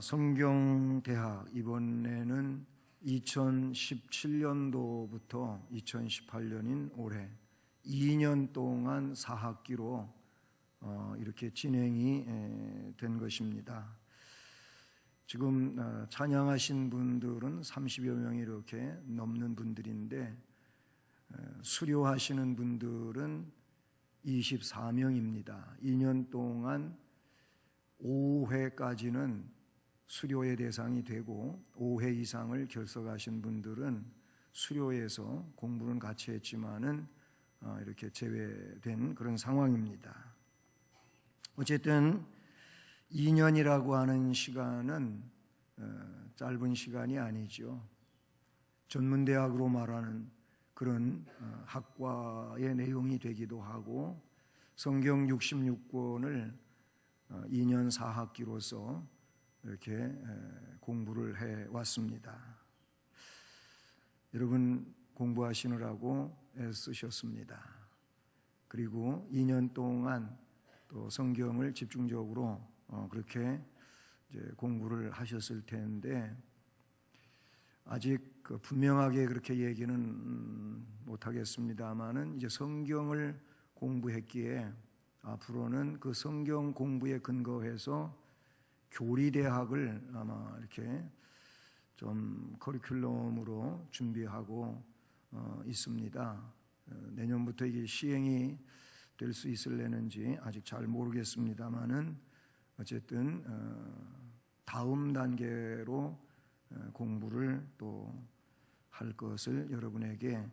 성경대학 이번에는 2017년도부터 2018년인 올해 2년 동안 4학기로 어, 이렇게 진행이 된 것입니다. 지금 어, 찬양하신 분들은 30여 명이 이렇게 넘는 분들인데 수료하시는 분들은 24명입니다. 2년 동안 5회까지는 수료의 대상이 되고 5회 이상을 결석하신 분들은 수료에서 공부는 같이 했지만은 어, 이렇게 제외된 그런 상황입니다. 어쨌든 2년이라고 하는 시간은 어, 짧은 시간이 아니죠. 전문대학으로 말하는 그런 어, 학과의 내용이 되기도 하고 성경 66권을 2년 어, 4학기로서 이렇게 공부를 해 왔습니다. 여러분 공부하시느라고 애쓰셨습니다. 그리고 2년 동안 또 성경을 집중적으로 어, 그렇게 공부를 하셨을 텐데 아직 그 분명하게 그렇게 얘기는 음, 못하겠습니다만은 이제 성경을 공부했기에 앞으로는 그 성경 공부에 근거해서 교리대학을 아마 이렇게 좀 커리큘럼으로 준비하고 어, 있습니다. 어, 내년부터 이게 시행이 될 수 있을래는지 아직 잘 모르겠습니다만은 어쨌든 어, 다음 단계로 어, 공부를 또 할 것을 여러분에게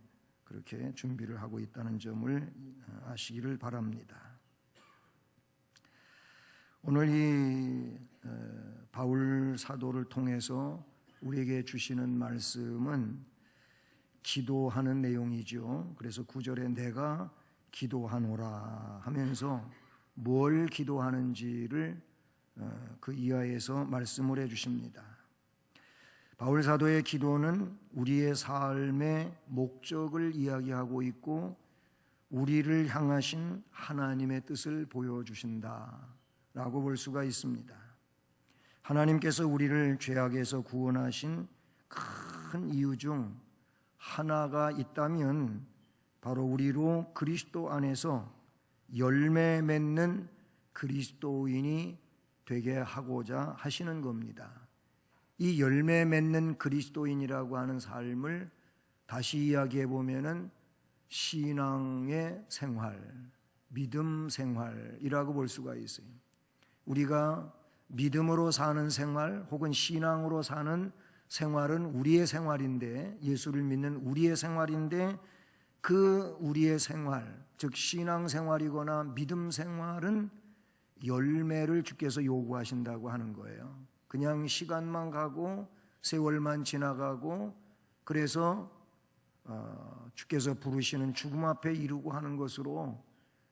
그렇게 준비를 하고 있다는 점을 어, 아시기를 바랍니다. 오늘 이 어, 바울 사도를 통해서 우리에게 주시는 말씀은 기도하는 내용이죠. 그래서 구절에 내가 기도하노라 하면서 뭘 기도하는지를 그 이하에서 말씀을 해 주십니다. 바울 사도의 기도는 우리의 삶의 목적을 이야기하고 있고 우리를 향하신 하나님의 뜻을 보여주신다 라고 볼 수가 있습니다. 하나님께서 우리를 죄악에서 구원하신 큰 이유 중 하나가 있다면 바로 우리로 그리스도 안에서 열매 맺는 그리스도인이 되게 하고자 하시는 겁니다. 이 열매 맺는 그리스도인이라고 하는 삶을 다시 이야기해 보면은 신앙의 생활, 믿음 생활이라고 볼 수가 있어요. 우리가 믿음으로 사는 생활 혹은 신앙으로 사는 생활은 우리의 생활인데 예수를 믿는 우리의 생활인데 그 우리의 생활, 즉 신앙 생활이거나 믿음 생활은 열매를 주께서 요구하신다고 하는 거예요. 그냥 시간만 가고 세월만 지나가고 그래서 어, 주께서 부르시는 죽음 앞에 이루고 하는 것으로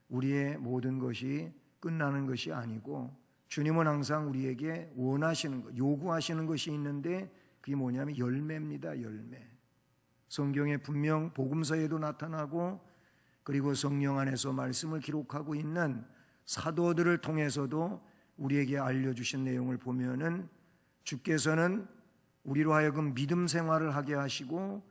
우리의 모든 것이 끝나는 것이 아니고 주님은 항상 우리에게 원하시는 것, 요구하시는 것이 있는데 그게 뭐냐면 열매입니다. 열매. 성경에 분명 복음서에도 나타나고 그리고 성령 안에서 말씀을 기록하고 있는 사도들을 통해서도 우리에게 알려주신 내용을 보면은 주께서는 우리로 하여금 믿음 생활을 하게 하시고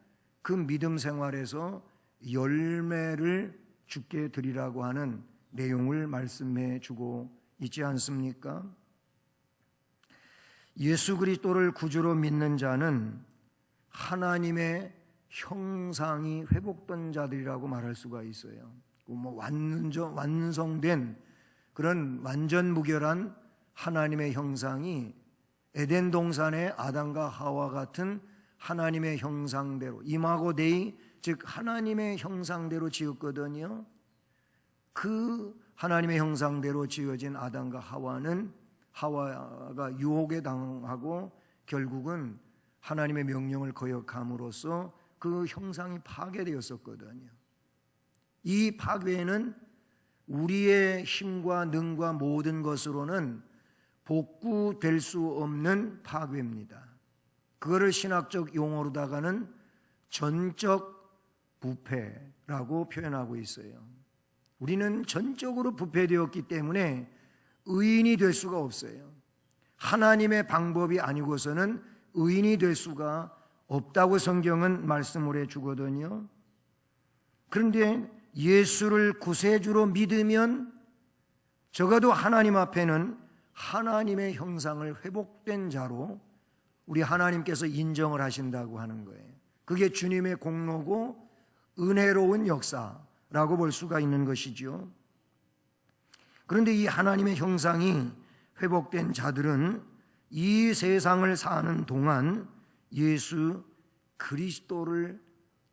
그 믿음 생활에서 열매를 주께 드리라고 하는 내용을 말씀해 주고 있지 않습니까? 예수 그리스도를 구주로 믿는 자는 하나님의 형상이 회복된 자들이라고 말할 수가 있어요. 뭐 완전 완성된 그런 완전 무결한 하나님의 형상이 에덴 동산의 아담과 하와 같은 하나님의 형상대로 임하고 데이 즉 하나님의 형상대로 지었거든요. 그 하나님의 형상대로 지어진 아담과 하와는 하와가 유혹에 당하고 결국은 하나님의 명령을 거역함으로써 그 형상이 파괴되었었거든요. 이 파괴는 우리의 힘과 능과 모든 것으로는 복구될 수 없는 파괴입니다. 그거를 신학적 용어로다가는 전적 부패라고 표현하고 있어요. 우리는 전적으로 부패되었기 때문에 의인이 될 수가 없어요. 하나님의 방법이 아니고서는 의인이 될 수가 없다고 성경은 말씀을 해 주거든요. 그런데 예수를 구세주로 믿으면 적어도 하나님 앞에는 하나님의 형상을 회복된 자로 우리 하나님께서 인정을 하신다고 하는 거예요. 그게 주님의 공로고 은혜로운 역사 라고 볼 수가 있는 것이죠. 그런데 이 하나님의 형상이 회복된 자들은 이 세상을 사는 동안 예수 그리스도를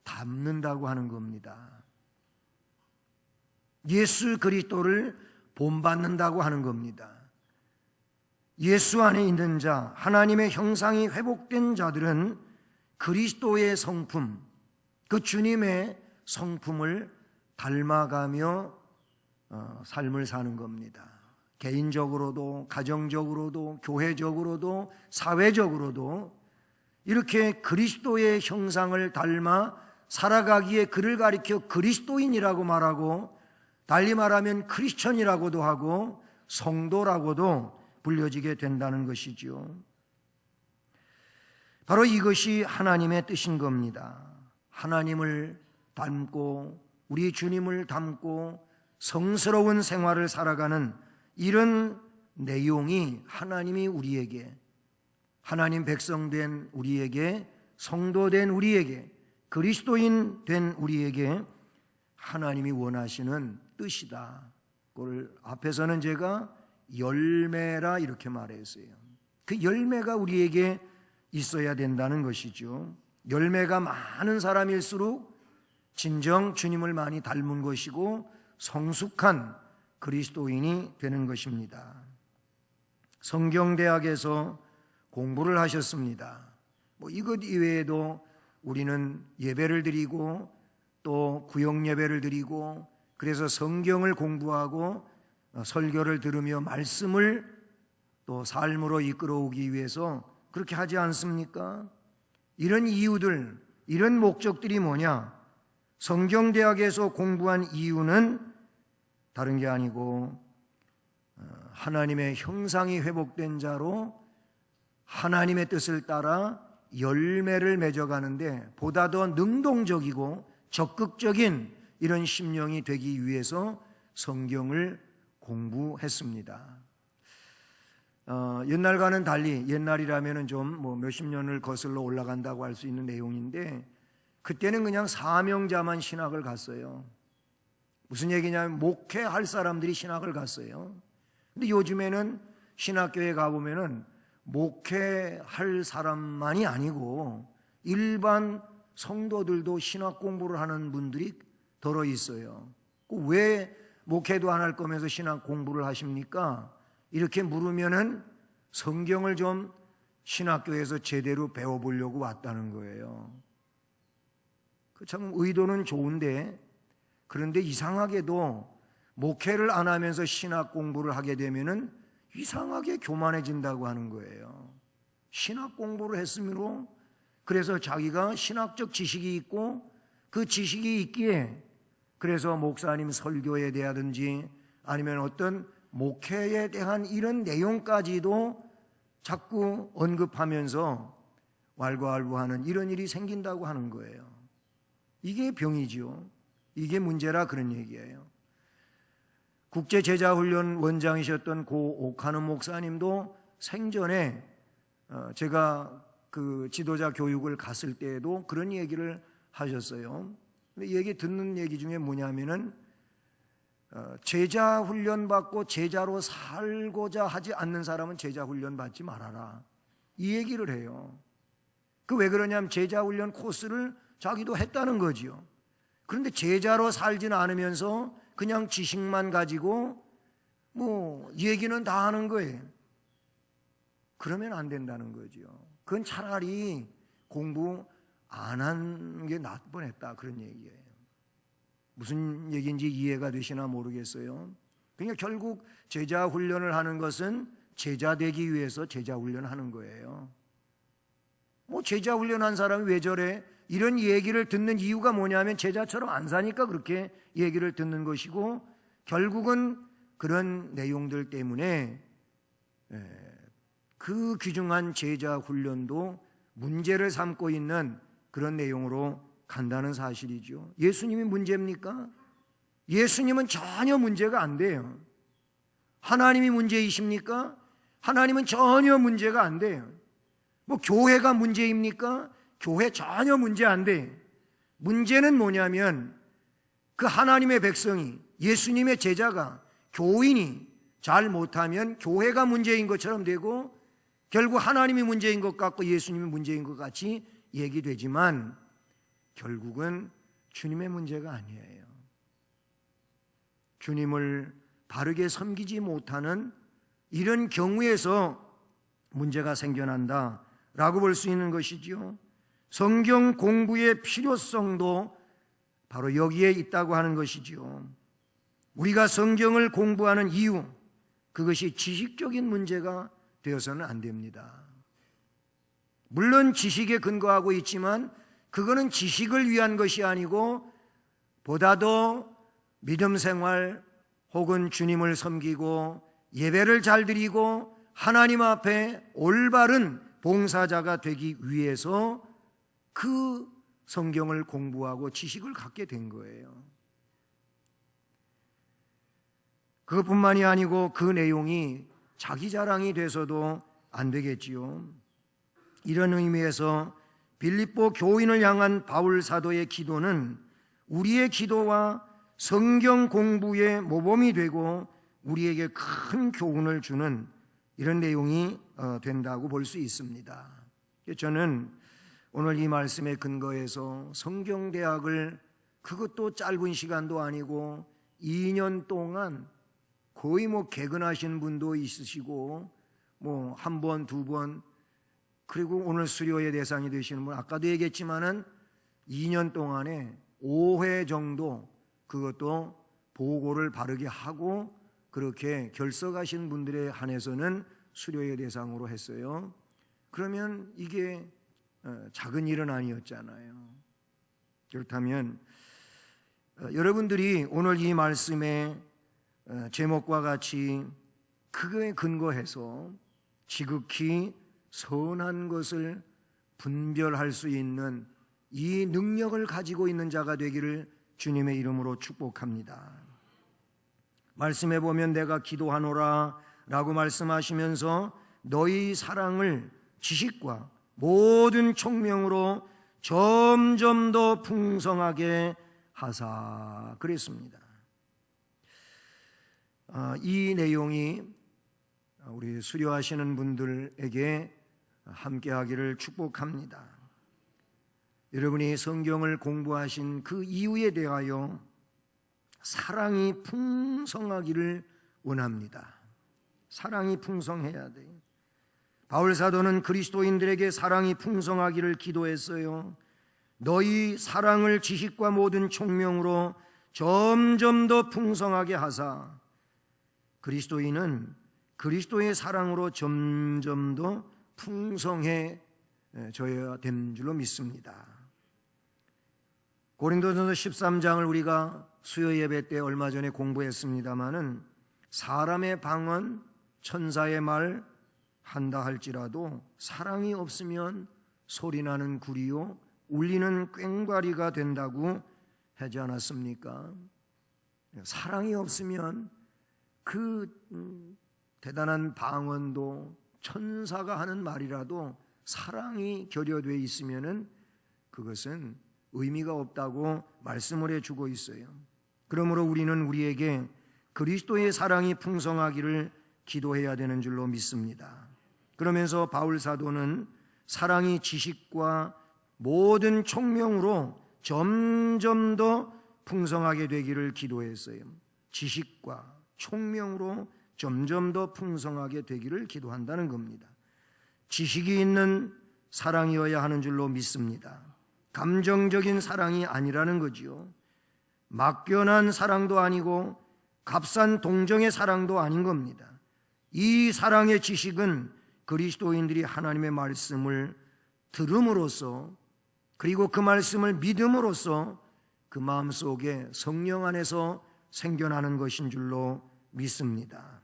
닮는다고 하는 겁니다. 예수 그리스도를 본받는다고 하는 겁니다. 예수 안에 있는 자, 하나님의 형상이 회복된 자들은 그리스도의 성품, 그 주님의 성품을 닮아가며 어, 삶을 사는 겁니다. 개인적으로도, 가정적으로도, 교회적으로도, 사회적으로도 이렇게 그리스도의 형상을 닮아 살아가기에 그를 가리켜 그리스도인이라고 말하고 달리 말하면 크리스천이라고도 하고 성도라고도 불려지게 된다는 것이지요. 바로 이것이 하나님의 뜻인 겁니다. 하나님을 닮고 우리 주님을 닮고 성스러운 생활을 살아가는 이런 내용이 하나님이 우리에게 하나님 백성 된 우리에게 성도 된 우리에게 그리스도인 된 우리에게 하나님이 원하시는 뜻이다. 그걸 앞에서는 제가 열매라 이렇게 말했어요. 그 열매가 우리에게 있어야 된다는 것이죠. 열매가 많은 사람일수록 진정 주님을 많이 닮은 것이고 성숙한 그리스도인이 되는 것입니다. 성경대학에서 공부를 하셨습니다. 뭐 이것 이외에도 우리는 예배를 드리고 또 구역 예배를 드리고 그래서 성경을 공부하고 설교를 들으며 말씀을 또 삶으로 이끌어오기 위해서 그렇게 하지 않습니까? 이런 이유들, 이런 목적들이 뭐냐? 성경대학에서 공부한 이유는 다른 게 아니고 어, 하나님의 형상이 회복된 자로 하나님의 뜻을 따라 열매를 맺어가는데 보다 더 능동적이고 적극적인 이런 심령이 되기 위해서 성경을 공부했습니다. 어, 옛날과는 달리 옛날이라면 좀뭐 몇십 년을 거슬러 올라간다고 할 수 있는 내용인데 그때는 그냥 사명자만 신학을 갔어요. 무슨 얘기냐면 목회할 사람들이 신학을 갔어요. 근데 요즘에는 신학교에 가보면은 목회할 사람만이 아니고 일반 성도들도 신학 공부를 하는 분들이 들어 있어요. 왜 목회도 안 할 거면서 신학 공부를 하십니까? 이렇게 물으면은 성경을 좀 신학교에서 제대로 배워보려고 왔다는 거예요. 그참 의도는 좋은데 그런데 이상하게도 목회를 안 하면서 신학 공부를 하게 되면은 이상하게 교만해진다고 하는 거예요. 신학 공부를 했으므로 그래서 자기가 신학적 지식이 있고 그 지식이 있기에 그래서 목사님 설교에 대하든지 아니면 어떤 목회에 대한 이런 내용까지도 자꾸 언급하면서 왈가왈부하는 이런 일이 생긴다고 하는 거예요. 이게 병이지요. 이게 문제라 그런 얘기예요. 국제 제자 훈련 원장이셨던 고 오카는 목사님도 생전에 어, 제가 그 지도자 교육을 갔을 때에도 그런 얘기를 하셨어요. 근데 얘기 듣는 얘기 중에 뭐냐면은 어, 제자 훈련 받고 제자로 살고자 하지 않는 사람은 제자 훈련 받지 말아라. 이 얘기를 해요. 그 왜 그러냐면 제자 훈련 코스를 자기도 했다는 거지요. 그런데 제자로 살지는 않으면서 그냥 지식만 가지고 뭐 얘기는 다 하는 거예요. 그러면 안 된다는 거죠. 그건 차라리 공부 안 한 게 나을 뻔했다 그런 얘기예요. 무슨 얘기인지 이해가 되시나 모르겠어요. 그러니까 결국 제자 훈련을 하는 것은 제자 되기 위해서 제자 훈련하는 거예요. 뭐 제자 훈련한 사람이 왜 저래? 이런 얘기를 듣는 이유가 뭐냐면 제자처럼 안 사니까 그렇게 얘기를 듣는 것이고 결국은 그런 내용들 때문에 그 귀중한 제자 훈련도 문제를 삼고 있는 그런 내용으로 간다는 사실이죠. 예수님이 문제입니까? 예수님은 전혀 문제가 안 돼요. 하나님이 문제이십니까? 하나님은 전혀 문제가 안 돼요. 뭐 교회가 문제입니까? 교회 전혀 문제 안 돼. 문제는 뭐냐면 그 하나님의 백성이 예수님의 제자가 교인이 잘 못하면 교회가 문제인 것처럼 되고 결국 하나님이 문제인 것 같고 예수님이 문제인 것 같이 얘기되지만 결국은 주님의 문제가 아니에요. 주님을 바르게 섬기지 못하는 이런 경우에서 문제가 생겨난다 라고 볼 수 있는 것이지요. 성경 공부의 필요성도 바로 여기에 있다고 하는 것이지요. 우리가 성경을 공부하는 이유, 그것이 지식적인 문제가 되어서는 안 됩니다. 물론 지식에 근거하고 있지만 그거는 지식을 위한 것이 아니고 보다도 믿음 생활 혹은 주님을 섬기고 예배를 잘 드리고 하나님 앞에 올바른 봉사자가 되기 위해서 그 성경을 공부하고 지식을 갖게 된 거예요. 그것뿐만이 아니고 그 내용이 자기 자랑이 돼서도 안 되겠지요. 이런 의미에서 빌립보 교인을 향한 바울 사도의 기도는 우리의 기도와 성경 공부의 모범이 되고 우리에게 큰 교훈을 주는 이런 내용이 어, 된다고 볼 수 있습니다. 저는 오늘 이 말씀에 근거해서 성경대학을 그것도 짧은 시간도 아니고 2년 동안 거의 뭐 개근하신 분도 있으시고 뭐 한 번, 두 번, 그리고 오늘 수료의 대상이 되시는 분 아까도 얘기했지만은 2년 동안에 5회 정도 그것도 보고를 바르게 하고 그렇게 결석하신 분들에 한해서는 수료의 대상으로 했어요. 그러면 이게 어, 작은 일은 아니었잖아요. 그렇다면 어, 여러분들이 오늘 이 말씀의 어, 제목과 같이 그거에 근거해서 지극히 선한 것을 분별할 수 있는 이 능력을 가지고 있는 자가 되기를 주님의 이름으로 축복합니다. 말씀해 보면 내가 기도하노라 라고 말씀하시면서 너희 사랑을 지식과 모든 총명으로 점점 더 풍성하게 하사 그랬습니다. 아, 이 내용이 우리 수료하시는 분들에게 함께 하기를 축복합니다. 여러분이 성경을 공부하신 그 이유에 대하여 사랑이 풍성하기를 원합니다. 사랑이 풍성해야 돼. 바울 사도는 그리스도인들에게 사랑이 풍성하기를 기도했어요. 너희 사랑을 지식과 모든 총명으로 점점 더 풍성하게 하사 그리스도인은 그리스도의 사랑으로 점점 더 풍성해져야 되는 줄로 믿습니다. 고린도전서 13장을 우리가 수요 예배 때 얼마 전에 공부했습니다마는 사람의 방언, 천사의 말 한다 할지라도 사랑이 없으면 소리나는 구리요 울리는 꽹과리가 된다고 하지 않았습니까? 사랑이 없으면 그 음, 대단한 방언도 천사가 하는 말이라도 사랑이 결여되어 있으면은 그것은 의미가 없다고 말씀을 해주고 있어요. 그러므로 우리는 우리에게 그리스도의 사랑이 풍성하기를 기도해야 되는 줄로 믿습니다. 그러면서 바울 사도는 사랑이 지식과 모든 총명으로 점점 더 풍성하게 되기를 기도했어요. 지식과 총명으로 점점 더 풍성하게 되기를 기도한다는 겁니다. 지식이 있는 사랑이어야 하는 줄로 믿습니다. 감정적인 사랑이 아니라는 거지요. 막연한 사랑도 아니고 값싼 동정의 사랑도 아닌 겁니다. 이 사랑의 지식은 그리스도인들이 하나님의 말씀을 들음으로써 그리고 그 말씀을 믿음으로써 그 마음 속에 성령 안에서 생겨나는 것인 줄로 믿습니다.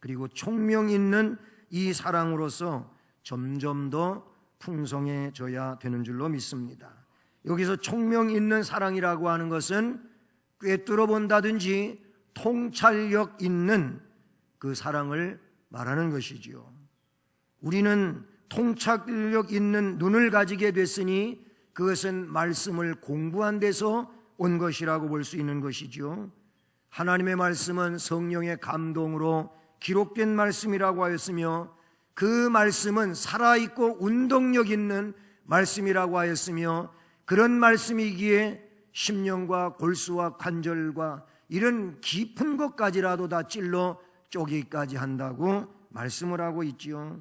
그리고 총명 있는 이 사랑으로서 점점 더 풍성해져야 되는 줄로 믿습니다. 여기서 총명 있는 사랑이라고 하는 것은 꿰뚫어 본다든지 통찰력 있는 그 사랑을 말하는 것이지요. 우리는 통찰력 있는 눈을 가지게 됐으니 그것은 말씀을 공부한 데서 온 것이라고 볼 수 있는 것이지요. 하나님의 말씀은 성령의 감동으로 기록된 말씀이라고 하였으며 그 말씀은 살아있고 운동력 있는 말씀이라고 하였으며 그런 말씀이기에 심령과 골수와 관절과 이런 깊은 것까지라도 다 찔러 쪼기까지 한다고 말씀을 하고 있지요.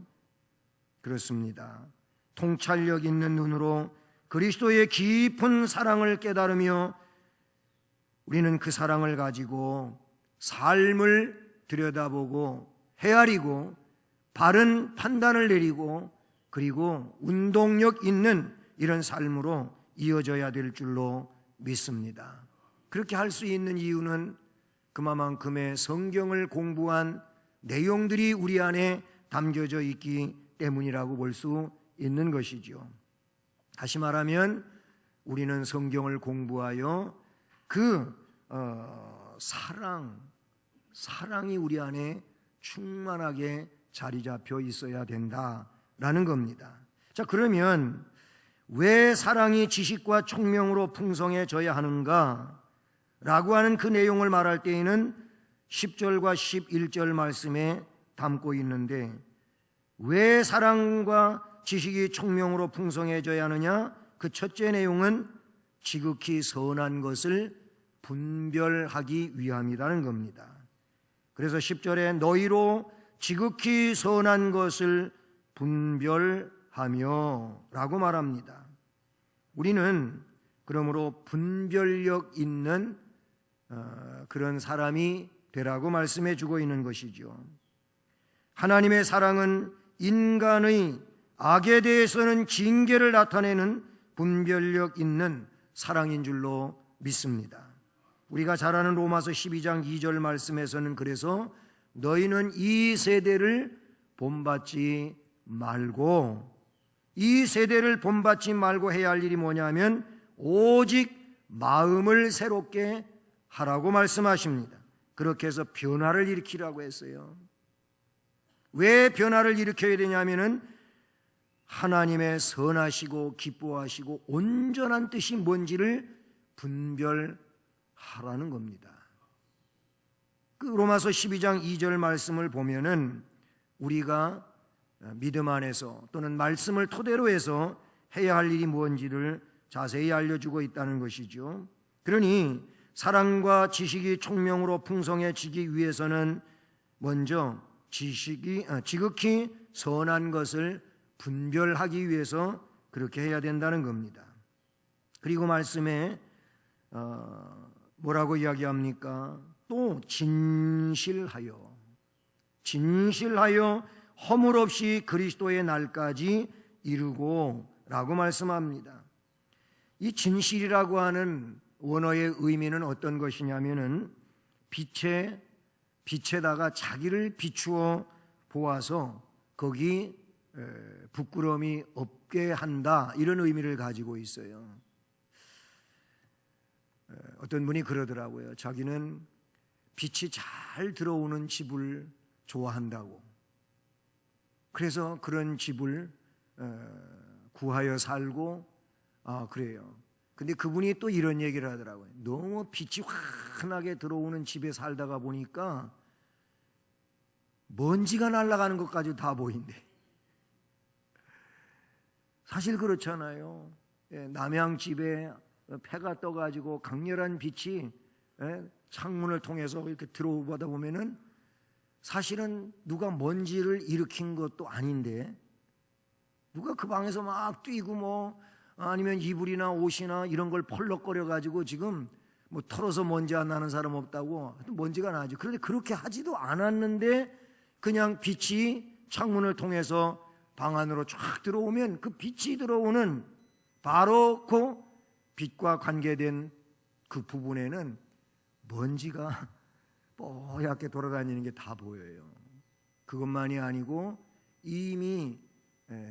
그렇습니다. 통찰력 있는 눈으로 그리스도의 깊은 사랑을 깨달으며 우리는 그 사랑을 가지고 삶을 들여다보고 헤아리고 바른 판단을 내리고 그리고 운동력 있는 이런 삶으로 이어져야 될 줄로 믿습니다. 그렇게 할 수 있는 이유는 그만큼의 성경을 공부한 내용들이 우리 안에 담겨져 있기 때문이라고 볼 수 있는 것이죠. 다시 말하면 우리는 성경을 공부하여 그 어, 사랑, 사랑이 우리 안에 충만하게 자리 잡혀 있어야 된다라는 겁니다. 자, 그러면 왜 사랑이 지식과 총명으로 풍성해져야 하는가? 라고 하는 그 내용을 말할 때에는 10절과 11절 말씀에 담고 있는데 왜 사랑과 지식이 총명으로 풍성해져야 하느냐? 그 첫째 내용은 지극히 선한 것을 분별하기 위함이라는 겁니다. 그래서 10절에 너희로 지극히 선한 것을 분별하며 라고 말합니다. 우리는 그러므로 분별력 있는 어, 그런 사람이 되라고 말씀해 주고 있는 것이죠. 하나님의 사랑은 인간의 악에 대해서는 징계를 나타내는 분별력 있는 사랑인 줄로 믿습니다. 우리가 잘 아는 로마서 12장 2절 말씀에서는 그래서 너희는 이 세대를 본받지 말고 이 세대를 본받지 말고 해야 할 일이 뭐냐면 오직 마음을 새롭게 하라고 말씀하십니다. 그렇게 해서 변화를 일으키라고 했어요. 왜 변화를 일으켜야 되냐면은 하나님의 선하시고 기뻐하시고 온전한 뜻이 뭔지를 분별하라는 겁니다. 그 로마서 12장 2절 말씀을 보면은 우리가 믿음 안에서 또는 말씀을 토대로 해서 해야 할 일이 무엇인지를 자세히 알려주고 있다는 것이죠. 그러니 사랑과 지식이 총명으로 풍성해지기 위해서는 먼저 지식이 아, 지극히 선한 것을 분별하기 위해서 그렇게 해야 된다는 겁니다. 그리고 말씀에 어, 뭐라고 이야기합니까? 또 진실하여 진실하여 허물 없이 그리스도의 날까지 이루고라고 말씀합니다. 이 진실이라고 하는 원어의 의미는 어떤 것이냐면은 빛에 빛에다가 자기를 비추어 보아서 거기 부끄러움이 없게 한다 이런 의미를 가지고 있어요. 어떤 분이 그러더라고요. 자기는 빛이 잘 들어오는 집을 좋아한다고. 그래서 그런 집을 구하여 살고 아 그래요. 근데 그분이 또 이런 얘기를 하더라고요. 너무 빛이 환하게 들어오는 집에 살다가 보니까 먼지가 날아가는 것까지 다 보인대. 사실 그렇잖아요. 예, 남양 집에 폐가 떠가지고 강렬한 빛이 예, 창문을 통해서 이렇게 들어오다 보면은 사실은 누가 먼지를 일으킨 것도 아닌데 누가 그 방에서 막 뛰고 뭐 아니면 이불이나 옷이나 이런 걸 펄럭거려 가지고 지금 뭐 털어서 먼지 안 나는 사람 없다고 먼지가 나죠. 그런데 그렇게 하지도 않았는데 그냥 빛이 창문을 통해서 방 안으로 쫙 들어오면 그 빛이 들어오는 바로 그 빛과 관계된 그 부분에는 먼지가 뽀얗게 돌아다니는 게 다 보여요. 그것만이 아니고 이미 예,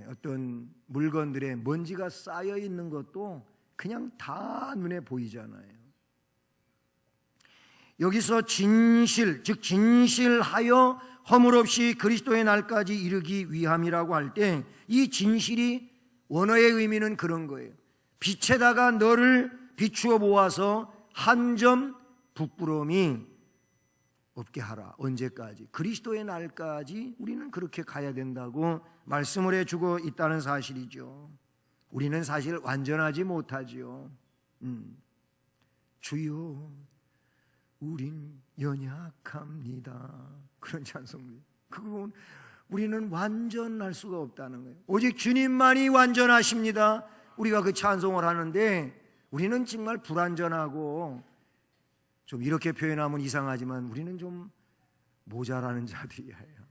어떤 물건들에 먼지가 쌓여 있는 것도 그냥 다 눈에 보이잖아요. 여기서 진실, 즉 진실하여 허물 없이 그리스도의 날까지 이르기 위함이라고 할 때 이 진실이 원어의 의미는 그런 거예요. 빛에다가 너를 비추어 보아서 한 점 부끄러움이 없게 하라. 언제까지? 그리스도의 날까지 우리는 그렇게 가야 된다고 말씀을 해주고 있다는 사실이죠. 우리는 사실 완전하지 못하지요. 음. 주여, 우린 연약합니다. 그런 찬송들. 그건 우리는 완전할 수가 없다는 거예요. 오직 주님만이 완전하십니다. 우리가 그 찬송을 하는데 우리는 정말 불완전하고 좀 이렇게 표현하면 이상하지만 우리는 좀 모자라는 자들이에요.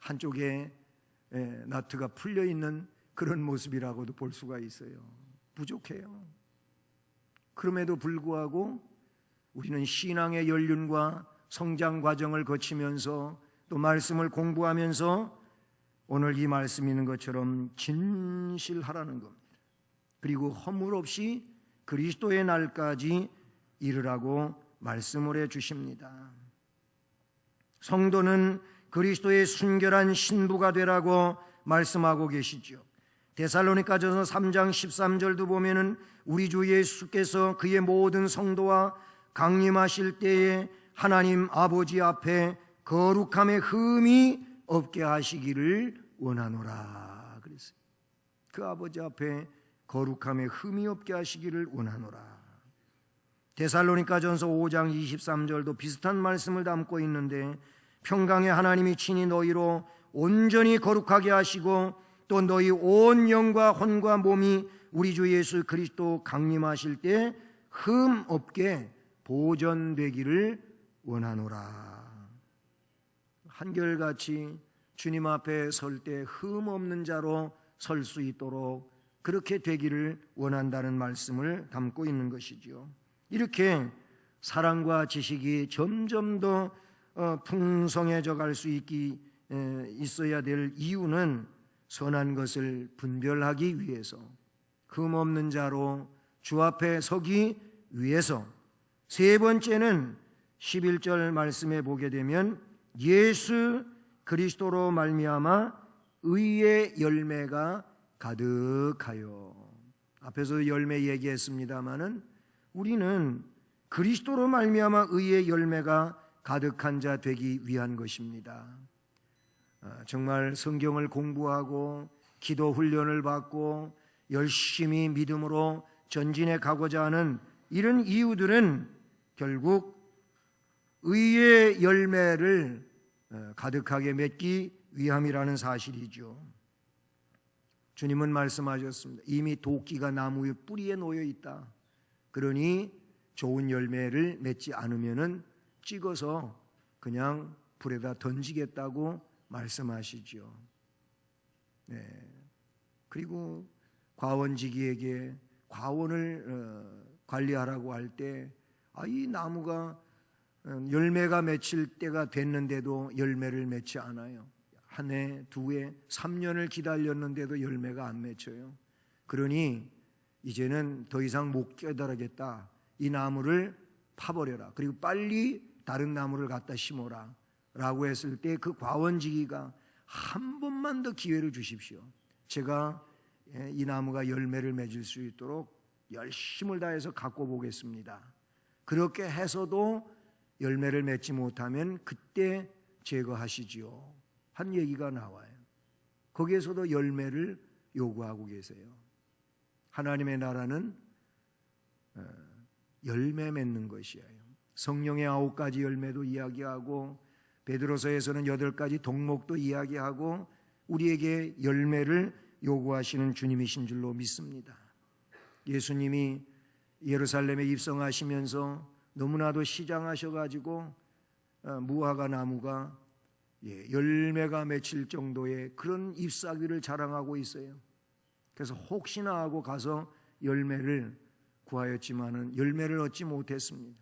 한쪽에 예, 나트가 풀려 있는 그런 모습이라고도 볼 수가 있어요. 부족해요. 그럼에도 불구하고 우리는 신앙의 연륜과 성장 과정을 거치면서 또 말씀을 공부하면서 오늘 이 말씀 있는 것처럼 진실하라는 겁니다. 그리고 허물 없이 그리스도의 날까지 이르라고 말씀을 해 주십니다. 성도는 그리스도의 순결한 신부가 되라고 말씀하고 계시죠. 데살로니가전서 3장 13절도 보면은 우리 주 예수께서 그의 모든 성도와 강림하실 때에 하나님 아버지 앞에 거룩함의 흠이 없게 하시기를 원하노라 그랬어요. 그 아버지 앞에 거룩함의 흠이 없게 하시기를 원하노라. 데살로니가전서 5장 23절도 비슷한 말씀을 담고 있는데 평강의 하나님이 친히 너희로 온전히 거룩하게 하시고 또 너희 온 영과 혼과 몸이 우리 주 예수 그리스도 강림하실 때 흠 없게 보존되기를 원하노라. 한결같이 주님 앞에 설 때 흠 없는 자로 설 수 있도록 그렇게 되기를 원한다는 말씀을 담고 있는 것이죠. 이렇게 사랑과 지식이 점점 더 어, 풍성해져 갈 수 있기 있어야 될 이유는 선한 것을 분별하기 위해서 흠 없는 자로 주 앞에 서기 위해서. 세 번째는 11절 말씀에 보게 되면 예수 그리스도로 말미암아 의의 열매가 가득하여. 앞에서 열매 얘기했습니다마는 우리는 그리스도로 말미암아 의의 열매가 가득한 자 되기 위한 것입니다. 아, 정말 성경을 공부하고 기도 훈련을 받고 열심히 믿음으로 전진해 가고자 하는 이런 이유들은 결국 의의 열매를 어, 가득하게 맺기 위함이라는 사실이죠. 주님은 말씀하셨습니다. 이미 도끼가 나무의 뿌리에 놓여 있다. 그러니 좋은 열매를 맺지 않으면은 찍어서 그냥 불에다 던지겠다고 말씀하시죠. 네. 그리고 과원지기에게 과원을 어, 관리하라고 할 때, 아, 이 나무가 어, 열매가 맺힐 때가 됐는데도 열매를 맺지 않아요. 한 해, 두 해, 3년을 기다렸는데도 열매가 안 맺혀요. 그러니 이제는 더 이상 못 깨달아겠다. 이 나무를 파버려라. 그리고 빨리 다른 나무를 갖다 심어라. 라고 했을 때 그 과원지기가 한 번만 더 기회를 주십시오. 제가 예, 이 나무가 열매를 맺을 수 있도록 열심을 다해서 갖고 보겠습니다. 그렇게 해서도 열매를 맺지 못하면 그때 제거하시지요. 한 얘기가 나와요. 거기에서도 열매를 요구하고 계세요. 하나님의 나라는 어, 열매 맺는 것이에요. 성령의 아홉 가지 열매도 이야기하고 베드로서에서는 여덟 가지 동목도 이야기하고 우리에게 열매를 요구하시는 주님이신 줄로 믿습니다. 예수님이 예루살렘에 입성하시면서 너무나도 시장하셔가지고 어, 무화과 나무가 예, 열매가 맺힐 정도의 그런 잎사귀를 자랑하고 있어요. 그래서 혹시나 하고 가서 열매를 구하였지만은 열매를 얻지 못했습니다.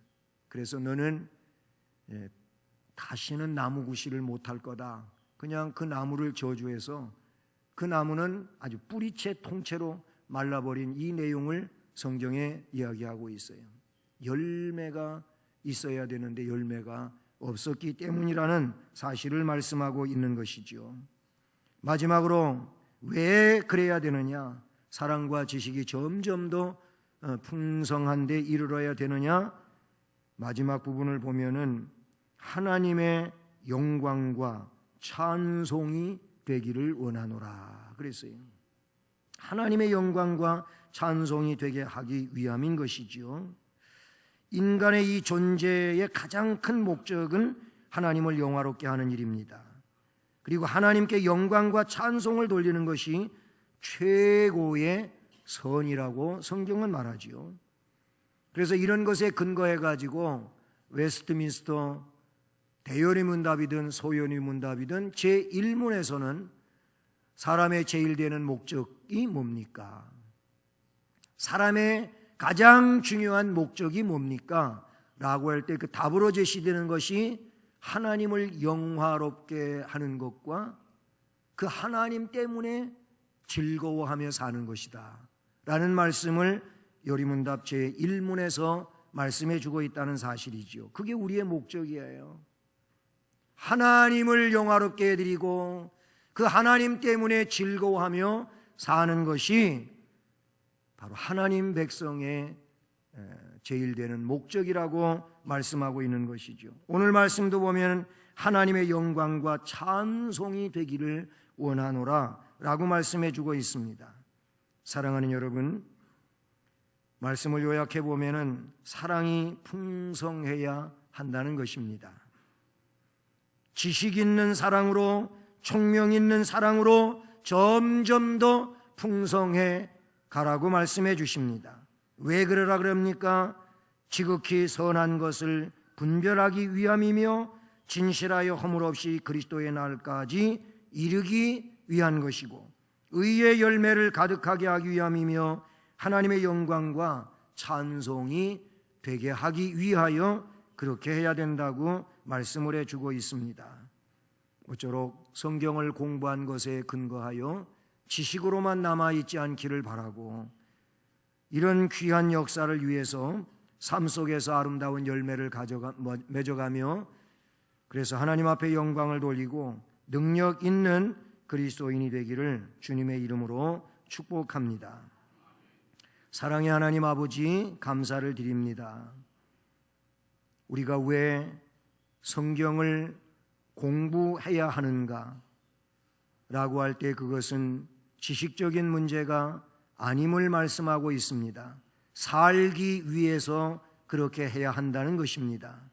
그래서 너는 예, 다시는 나무 구실을 못할 거다. 그냥 그 나무를 저주해서 그 나무는 아주 뿌리채 통째로 말라버린 이 내용을 성경에 이야기하고 있어요. 열매가 있어야 되는데 열매가 없었기 때문이라는 사실을 말씀하고 있는 것이죠. 마지막으로 왜 그래야 되느냐? 사랑과 지식이 점점 더 어, 풍성한데 이르러야 되느냐? 마지막 부분을 보면은 하나님의 영광과 찬송이 되기를 원하노라 그랬어요. 하나님의 영광과 찬송이 되게 하기 위함인 것이지요. 인간의 이 존재의 가장 큰 목적은 하나님을 영화롭게 하는 일입니다. 그리고 하나님께 영광과 찬송을 돌리는 것이 최고의 선이라고 성경은 말하지요. 그래서 이런 것에 근거해 가지고 웨스트민스터 대열의 문답이든 소연의 문답이든 제 1문에서는 사람의 제일 되는 목적이 뭡니까? 사람의 가장 중요한 목적이 뭡니까? 라고 할 때 그 답으로 제시되는 것이 하나님을 영화롭게 하는 것과 그 하나님 때문에 즐거워하며 사는 것이다. 라는 말씀을 요리문답 제 1문에서 말씀해 주고 있다는 사실이지요. 그게 우리의 목적이에요. 하나님을 영화롭게 해드리고 그 하나님 때문에 즐거워하며 사는 것이 바로 하나님 백성의 제일 되는 목적이라고 말씀하고 있는 것이죠. 오늘 말씀도 보면 하나님의 영광과 찬송이 되기를 원하노라 라고 말씀해 주고 있습니다. 사랑하는 여러분, 말씀을 요약해 보면은 사랑이 풍성해야 한다는 것입니다. 지식 있는 사랑으로 총명 있는 사랑으로 점점 더 풍성해 가라고 말씀해 주십니다. 왜 그러라 그럽니까? 지극히 선한 것을 분별하기 위함이며 진실하여 허물 없이 그리스도의 날까지 이르기 위한 것이고 의의 열매를 가득하게 하기 위함이며 하나님의 영광과 찬송이 되게 하기 위하여 그렇게 해야 된다고 말씀을 해주고 있습니다. 모쪼록 성경을 공부한 것에 근거하여 지식으로만 남아있지 않기를 바라고 이런 귀한 역사를 위해서 삶 속에서 아름다운 열매를 가져가, 뭐, 맺어가며 그래서 하나님 앞에 영광을 돌리고 능력 있는 그리스도인이 되기를 주님의 이름으로 축복합니다. 사랑의 하나님 아버지 감사를 드립니다. 우리가 왜 성경을 공부해야 하는가? 라고 할 때 그것은 지식적인 문제가 아님을 말씀하고 있습니다. 살기 위해서 그렇게 해야 한다는 것입니다.